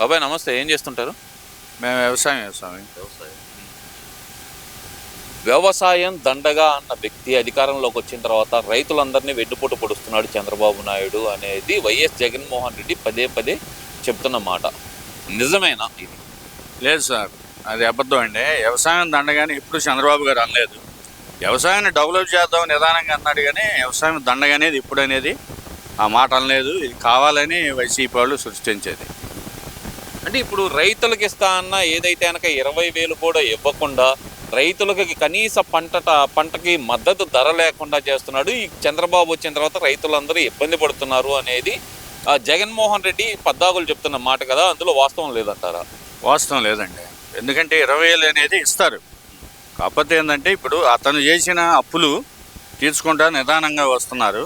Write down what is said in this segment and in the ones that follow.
బాబాయ్ నమస్తే. ఏం చేస్తుంటారు? మేము వ్యవసాయం చేస్తాం. వ్యవసాయం. దండగా అన్న వ్యక్తి అధికారంలోకి వచ్చిన తర్వాత రైతులందరినీ వెన్నుపోటు పొడుస్తున్నాడు చంద్రబాబు నాయుడు అనేది వైఎస్ జగన్మోహన్ రెడ్డి పదే పదే చెప్తున్న మాట. నిజమేనా ఇది? లేదు సార్. అది అబద్ధం అండి. వ్యవసాయం దండగానే ఇప్పుడు చంద్రబాబు గారు అనలేదు. వ్యవసాయాన్ని డెవలప్ చేద్దాం నిదానంగా అన్నాడు కానీ వ్యవసాయం దండగనేది ఇప్పుడు అనేది ఆ మాట అనలేదు. ఇది కావాలని వైసీపీ వాళ్ళు సృష్టించేది. అంటే ఇప్పుడు రైతులకు ఇస్తా అన్న ఏదైతే కనుక ఇరవై వేలు కూడా ఇవ్వకుండా రైతులకి కనీస పంట పంటకి మద్దతు ధర లేకుండా చేస్తున్నాడు. ఈ చంద్రబాబు వచ్చిన తర్వాత రైతులందరూ ఇబ్బంది పడుతున్నారు అనేది ఆ, జగన్మోహన్ రెడ్డి పద్దాకులు చెప్తున్న మాట కదా అందులో వాస్తవం లేదంటారా? వాస్తవం లేదండి. ఎందుకంటే ఇరవై వేలు అనేది ఇస్తారు. కాకపోతే ఏంటంటే ఇప్పుడు అతను చేసిన అప్పులు తీర్చుకుంటా నిదానంగా వస్తున్నారు.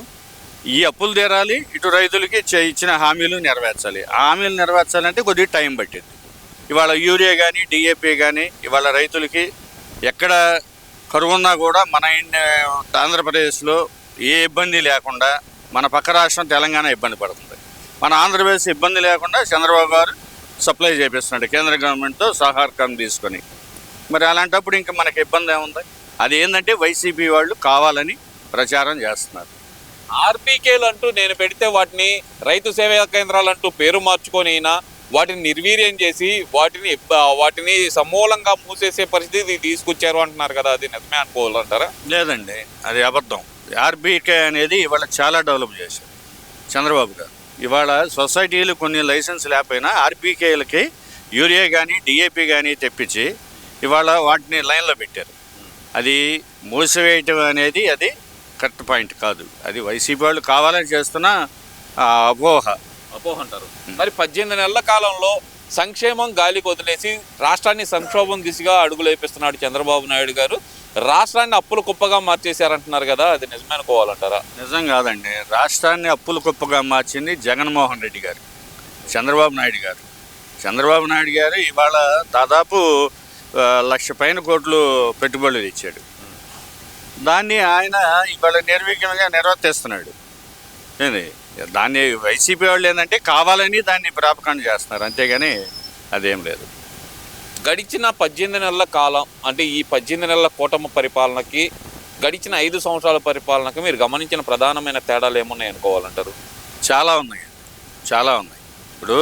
ఈ అప్పులు తీరాలి ఇటు రైతులకి చే- ఇచ్చిన హామీలు నెరవేర్చాలి. హామీలు నెరవేర్చాలంటే కొద్దిగా టైం పట్టింది. ఇవాళ యూరియా కానీ డిఏపి కానీ ఇవాళ రైతులకి ఎక్కడ కరువున్నా కూడా మన ఆంధ్రప్రదేశ్లో ఏ ఇబ్బంది లేకుండా మన పక్క రాష్ట్రం తెలంగాణ ఇబ్బంది పడుతుంది. మన ఆంధ్రప్రదేశ్ ఇబ్బంది లేకుండా చంద్రబాబు గారు సప్లై చేపిస్తున్నాడు కేంద్ర గవర్నమెంట్తో సహకారం తీసుకొని. మరి అలాంటప్పుడు ఇంకా మనకి ఇబ్బంది ఏముంది? అది ఏంటంటే వైసీపీ వాళ్ళు కావాలని ప్రచారం చేస్తున్నారు. ఆర్బీకేలు అంటూ నేను పెడితే వాటిని రైతు సేవా కేంద్రాలు అంటూ పేరు మార్చుకొని అయినా వాటిని నిర్వీర్యం చేసి వాటిని వాటిని సమూలంగా మూసేసే పరిస్థితి తీసుకొచ్చారు అంటున్నారు కదా అది నిజమే అనుకోవాలంటారా? లేదండి అది అబద్ధం. ఆర్బీకే అనేది ఇవాళ చాలా డెవలప్ చేశారు చంద్రబాబు గారు. ఇవాళ సొసైటీలు కొన్ని లైసెన్స్ లేకపోయినా ఆర్బీకేలకి యూరియా కానీ డిఏపి కానీ తెప్పించి ఇవాళ వాటిని లైన్లో పెట్టారు. అది మూసివేయటం అనేది అది కరెక్ట్ పాయింట్ కాదు. అది వైసీపీ వాళ్ళు కావాలని చేస్తున్న అపోహ. అపోహ అంటారు. మరి పద్దెనిమిది నెలల కాలంలో సంక్షేమం గాలికి వదిలేసి రాష్ట్రాన్ని సంక్షోభం దిశగా అడుగులు వేపిస్తున్నాడు చంద్రబాబు నాయుడు గారు. రాష్ట్రాన్ని అప్పుల కుప్పగా మార్చేశారంటున్నారు కదా అది నిజమే అనుకోవాలంటారా? నిజం కాదండి. రాష్ట్రాన్ని అప్పుల కుప్పగా మార్చింది జగన్మోహన్ రెడ్డి గారు చంద్రబాబు నాయుడు గారు. చంద్రబాబు నాయుడు గారు ఇవాళ దాదాపు లక్ష పైన కోట్లు పెట్టుబడులు ఇచ్చాడు. దాన్ని ఆయన ఇవాళ నిర్విఘ్నంగా నిర్వర్తిస్తున్నాడు. ఏంది? దాన్ని వైసీపీ వాళ్ళు ఏంటంటే కావాలని దాన్ని ప్రాపకాండ చేస్తున్నారు. అంతేగాని అదేం లేదు. గడిచిన పద్దెనిమిది నెలల కాలం అంటే ఈ పద్దెనిమిది నెలల కూటమి పరిపాలనకి గడిచిన ఐదు సంవత్సరాల పరిపాలనకి మీరు గమనించిన ప్రధానమైన తేడాలు ఏమున్నాయి అనుకోవాలంటారు? చాలా ఉన్నాయి. చాలా ఉన్నాయి. ఇప్పుడు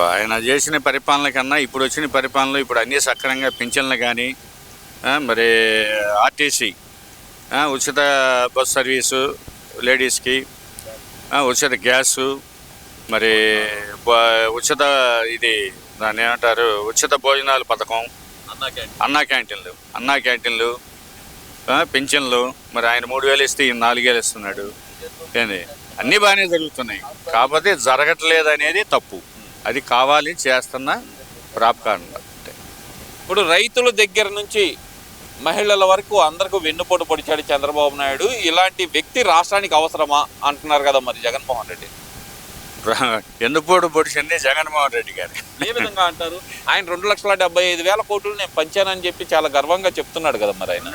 ఆయన చేసిన పరిపాలన కన్నా ఇప్పుడు వచ్చిన పరిపాలనలో ఇప్పుడు అన్నీ సక్రమంగా పింఛన్లు కానీ మరి ఆర్టీసీ ఉచిత బస్ సర్వీసు లేడీస్కి ఉచిత గ్యాసు మరి ఉచిత ఇది దాన్ని ఏమంటారు ఉచిత భోజనాల పథకం అన్నా క్యాంటీన్లు. అన్నా క్యాంటీన్లు పింఛన్లు మరి ఆయన మూడు వేలు ఇస్తే ఈయన నాలుగేలు ఇస్తున్నాడు. ఏంది? అన్నీ బాగానే జరుగుతున్నాయి. కాకపోతే జరగట్లేదు అనేది తప్పు. అది కావాలి చేస్తున్న ప్రాపకాండ. అంతే ఇప్పుడు రైతుల దగ్గర నుంచి మహిళల వరకు అందరికీ వెన్నుపోటు పొడిచాడు చంద్రబాబు నాయుడు. ఇలాంటి వ్యక్తి రాష్ట్రానికి అవసరమా అంటున్నారు కదా మరి జగన్మోహన్ రెడ్డి. ఎన్నుపోటు పొడిచింది జగన్మోహన్ రెడ్డి గారు. ఏ విధంగా అంటారు? ఆయన రెండు లక్షల డెబ్బై ఐదు వేల కోట్లు నేను పంచానని చెప్పి చాలా గర్వంగా చెప్తున్నాడు కదా మరి ఆయన.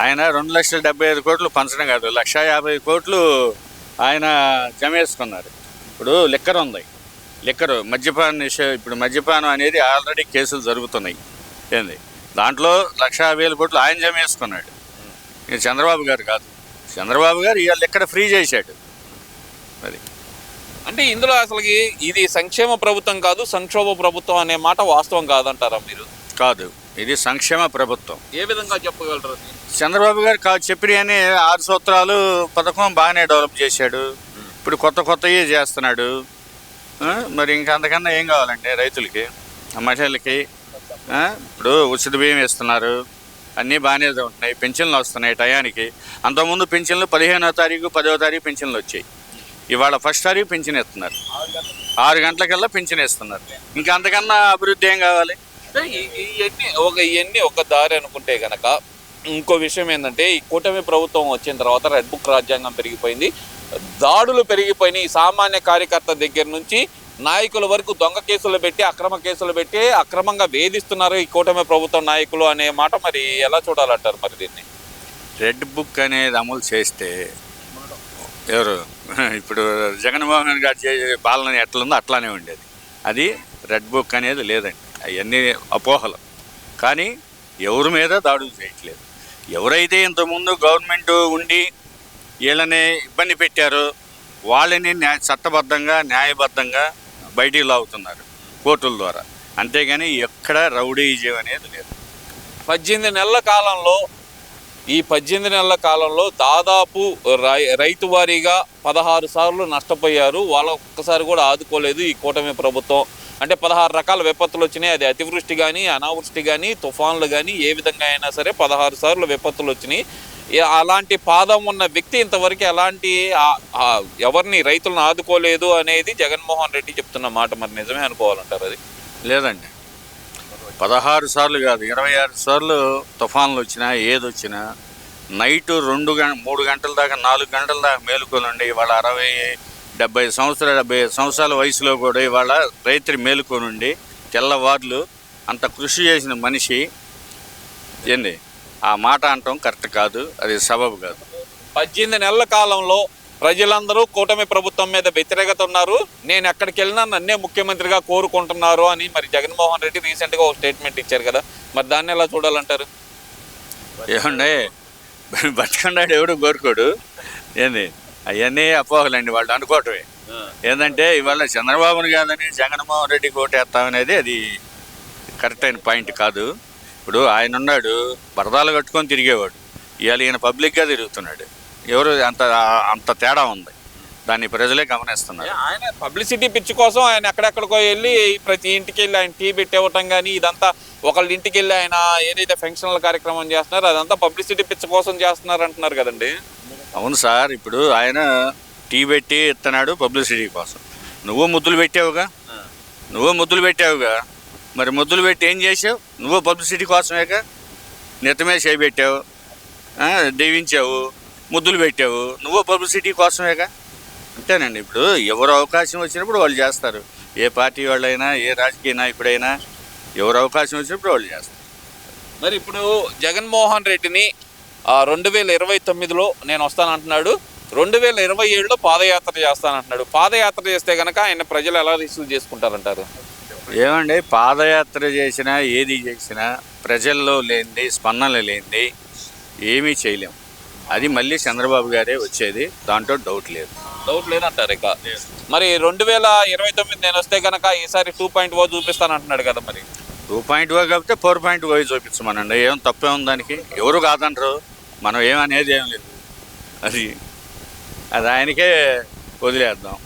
ఆయన రెండు లక్షల డెబ్బై ఐదు కోట్లు పంచడం కాదు లక్ష యాభై కోట్లు ఆయన జమేసుకున్నారు. ఇప్పుడు లిక్కర్ ఉంది. లిక్కర్ మద్యపాన నిషే ఇప్పుడు మద్యపానం అనేది ఆల్రెడీ కేసులు జరుగుతున్నాయి. ఏంది? దాంట్లో లక్ష వేల కోట్లు ఆయన జమేసుకున్నాడు. ఇది చంద్రబాబు గారు కాదు. చంద్రబాబు గారు ఇవాళ లిక్కర్ ఫ్రీ చేశాడు. అది అంటే ఇందులో అసలుకి ఇది సంక్షేమ ప్రభుత్వం కాదు సంక్షోభ ప్రభుత్వం అనే మాట వాస్తవం కాదంటారా మీరు? కాదు. ఇది సంక్షేమ ప్రభుత్వం. ఏ విధంగా చెప్పగలరు? చంద్రబాబు గారు కా చెప్పిన ఆరు సూత్రాలు పథకం బాగానే డెవలప్ చేశాడు. ఇప్పుడు కొత్త కొత్తవి చేస్తున్నాడు. మరి ఇంకా అంతకన్నా ఏం కావాలండి రైతులకి మహిళలకి? ఇప్పుడు ఉచిత బియ్యం ఇస్తున్నారు అన్నీ బాగానే ఉంటున్నాయి. పెన్షన్లు వస్తున్నాయి టయానికి. అంతకుముందు పెన్షన్లు పదిహేనో తారీఖు పదవ తారీఖు పెన్షన్లు వచ్చాయి. ఇవాళ ఫస్ట్ తారీఖు పెన్షన్ ఇస్తున్నారు ఆరు గంటలకల్లా పెన్షన్ ఇస్తున్నారు ఇంకా అంతకన్నా అభివృద్ధి ఏం కావాలి? అంటే ఇవన్నీ ఒక ఇవన్నీ ఒక దారి అనుకుంటే కనుక ఇంకో విషయం ఏంటంటే ఈ కూటమి ప్రభుత్వం వచ్చిన తర్వాత రెడ్ బుక్ రాజ్యాంగం పెరిగిపోయింది. దాడులు పెరిగిపోయినాయి. సామాన్య కార్యకర్త దగ్గర నుంచి నాయకుల వరకు దొంగ కేసులు పెట్టి అక్రమ కేసులు పెట్టి అక్రమంగా వేధిస్తున్నారు ఈ కూటమి ప్రభుత్వం నాయకులు అనే మాట మరి ఎలా చూడాలంటారు మరి దీన్ని? రెడ్ బుక్ అనేది అమలు చేస్తే ఎవరు? ఇప్పుడు జగన్మోహన్ గారు పాలన ఎట్లుందో అట్లానే ఉండేది. అది రెడ్ బుక్ అనేది లేదండి. అవన్నీ అపోహలు. కానీ ఎవరి మీద దాడులు చేయట్లేదు. ఎవరైతే ఇంతకుముందు గవర్నమెంట్ ఉండి వీళ్ళని ఇబ్బంది పెట్టారో వాళ్ళని న్యాయ చట్టబద్ధంగా న్యాయబద్ధంగా బయటికి లాగుతున్నారు కోర్టుల ద్వారా. అంతేగాని ఎక్కడ రౌడీజం అనేది లేదు. పద్దెనిమిది నెలల కాలంలో ఈ పద్దెనిమిది నెలల కాలంలో దాదాపు రై రైతు వారీగా పదహారు సార్లు నష్టపోయారు. వాళ్ళ ఒక్కసారి కూడా ఆదుకోలేదు ఈ కూటమి ప్రభుత్వం. అంటే పదహారు రకాల విపత్తులు వచ్చినాయి. అది అతివృష్టి కానీ అనావృష్టి కానీ తుఫాన్లు కానీ ఏ విధంగా అయినా సరే పదహారు సార్లు విపత్తులు వచ్చినాయి. అలాంటి పాదం ఉన్న వ్యక్తి ఇంతవరకు ఎలాంటి ఎవరిని రైతులను ఆదుకోలేదు అనేది జగన్మోహన్ రెడ్డి చెప్తున్న మాట మరి నిజమే అనుకోవాలంటారు అది? లేదండి. పదహారు సార్లు కాదు ఇరవై ఆరు సార్లు తుఫాన్లు వచ్చినా ఏది వచ్చినా నైట్ రెండు గంట మూడు గంటల దాకా నాలుగు గంటల దాకా మేలుకొని ఉండి ఇవాళ అరవై డెబ్బై సంవత్సరాల డెబ్బై సంవత్సరాల వయసులో కూడా ఇవాళ రైతులు మేలుకొని ఉండి తెల్లవార్లు అంత కృషి చేసిన మనిషి ఏంది? ఆ మాట అనటం కరెక్ట్ కాదు అది సబబు కాదు. పద్దెనిమిది నెలల కాలంలో ప్రజలందరూ కూటమి ప్రభుత్వం మీద వ్యతిరేకత ఉన్నారు నేను ఎక్కడికి వెళ్ళినా నన్నే ముఖ్యమంత్రిగా కోరుకుంటున్నారు అని మరి జగన్మోహన్ రెడ్డి రీసెంట్గా ఒక స్టేట్మెంట్ ఇచ్చారు కదా. మరి దాన్ని ఎలా చూడాలంటారు? ఏమండే బతుకున్నాడు ఎవడు కోరుకోడు? ఏంది? అవన్నీ అపోహలండి వాళ్ళు అనుకోవటమే. ఏంటంటే ఇవాళ చంద్రబాబును కాదని జగన్మోహన్ రెడ్డి కోటేస్తామనేది అది కరెక్ట్ అయిన పాయింట్ కాదు. ఇప్పుడు ఆయన ఉన్నాడు బరదాలు కట్టుకొని తిరిగేవాడు. ఇవాళ ఈయన పబ్లిక్గా తిరుగుతున్నాడు. ఎవరు అంత అంత తేడా ఉంది. దాన్ని ప్రజలే గమనిస్తున్నారు. ఆయన పబ్లిసిటీ పిచ్చి కోసం ఆయన ఎక్కడెక్కడికో వెళ్ళి ప్రతి ఇంటికి వెళ్ళి ఆయన టీ పెట్టివ్వటం కానీ ఇదంతా ఒకళ్ళ ఇంటికి వెళ్ళి ఆయన ఏదైతే ఫంక్షనల్ కార్యక్రమం చేస్తున్నారో అదంతా పబ్లిసిటీ పిచ్చి కోసం చేస్తున్నారు అంటున్నారు కదండి. అవును సార్ ఇప్పుడు ఆయన టీ పెట్టి ఇస్తున్నాడు పబ్లిసిటీ కోసం. నువ్వు ముద్దులు పెట్టావుగా? నువ్వు ముద్దులు పెట్టావుగా? మరి ముద్దులు పెట్టి ఏం చేసావు? నువ్వు పబ్లిసిటీ కోసమేక నెత్తమే చేయబెట్టావు దీవించావు ముద్దులు పెట్టావు నువ్వు పబ్లిసిటీ కోసమేక అంతేనండి. ఇప్పుడు ఎవరు అవకాశం వచ్చినప్పుడు వాళ్ళు చేస్తారు. ఏ పార్టీ వాళ్ళైనా ఏ రాజకీయ నాయకుడైనా ఎవరు అవకాశం వచ్చినప్పుడు వాళ్ళు చేస్తారు. మరి ఇప్పుడు జగన్మోహన్ రెడ్డిని రెండు వేల ఇరవై తొమ్మిదిలో నేను వస్తానంటున్నాడు. రెండు వేల ఇరవై ఏడులో పాదయాత్ర చేస్తానంటున్నాడు. పాదయాత్ర చేస్తే కనుక ఆయన ప్రజలు ఎలా రిసీవ్ చేసుకుంటారంటారు? ఏమండి? పాదయాత్ర చేసినా ఏది చేసినా ప్రజల్లో లేనిది స్పందన లేనిది ఏమీ చేయలేం. అది మళ్ళీ చంద్రబాబు గారే వచ్చేది. దాంట్లో డౌట్ లేదు. డౌట్ లేదంటారు ఇక. మరి రెండు వేల ఇరవై తొమ్మిది నేను వస్తే కనుక ఈసారి టూ పాయింట్ ఓ చూపిస్తానంటున్నాడు కదా మరి. టూ పాయింట్ ఓ కాకపోతే ఫోర్ పాయింట్ ఓ చూపించమనండి. ఏం తప్పే ఉంది దానికి? ఎవరు కాదంటారు? మనం ఏమనేది ఏం లేదు. అది అది ఆయనకే వదిలేద్దాం.